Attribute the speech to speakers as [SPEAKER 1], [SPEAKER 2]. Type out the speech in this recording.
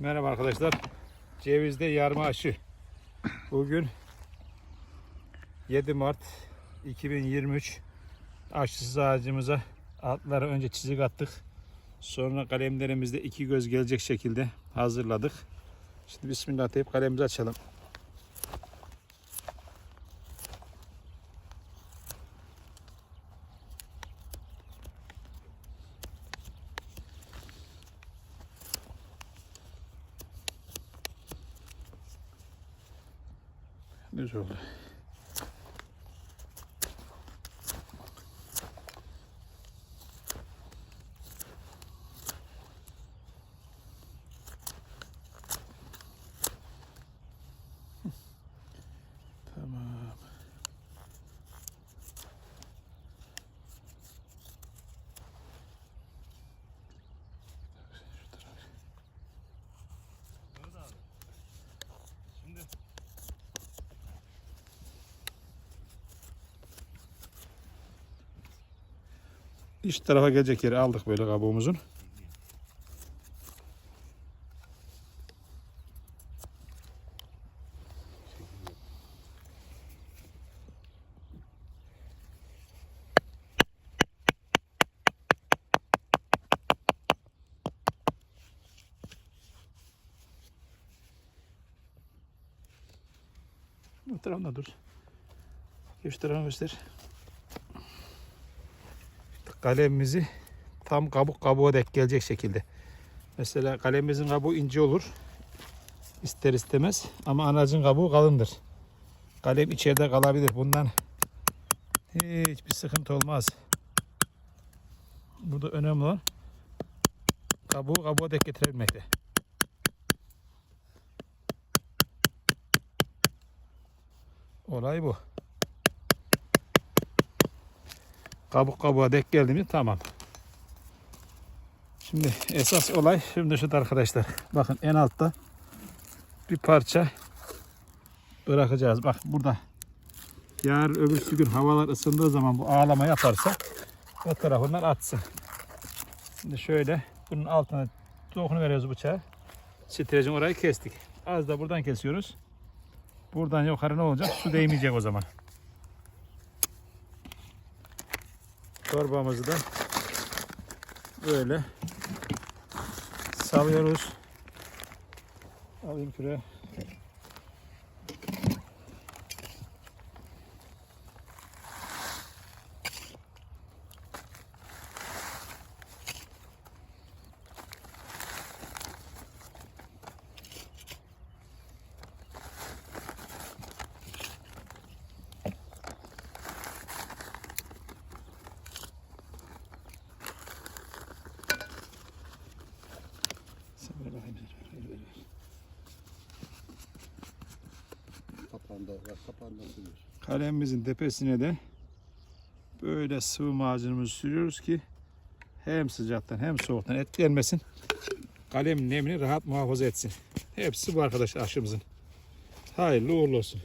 [SPEAKER 1] Merhaba arkadaşlar. Cevizde yarma aşı. Bugün 7 Mart 2023 aşısız ağacımıza altlara önce çizik attık. Sonra kalemlerimizde iki göz gelecek şekilde hazırladık. Şimdi Bismillah deyip kalemimizi açalım. Düz oldu. İç tarafa gelecek yeri aldık böyle kabuğumuzun. Bu tarafında dur. Şu tarafını göster kalemimizi tam kabuk kabuğa denk gelecek şekilde. Mesela kalemimizin kabuğu ince olur. İster istemez ama anacın kabuğu kalındır. Kalem içeride kalabilir. Bundan hiçbir sıkıntı olmaz. Burada önemli olan kabuğu kabuğa denk getirebilmekte. Olay bu. Kabuk kabuğa denk geldi mi tamam. Şimdi esas olay şimdi şu arkadaşlar. Bakın en altta bir parça bırakacağız. Bak burada yarın öbürsü gün havalar ısındığı zaman bu ağlama yaparsa o tarafından atsın. Şimdi şöyle bunun altına dokunu veriyoruz bıçağı. Streçin orayı kestik. Az da buradan kesiyoruz. Buradan yukarı ne olacak? Su değmeyecek o zaman. Torbamızı da böyle salıyoruz. Alayım şuraya. Sen ver. Kalemimizin tepesine de böyle sıvı macunumuzu sürüyoruz ki hem sıcaktan hem soğuktan etkilenmesin. Kalem nemini rahat muhafaza etsin. Hepsi bu arkadaş aşımızın. Hayırlı uğurlu olsun.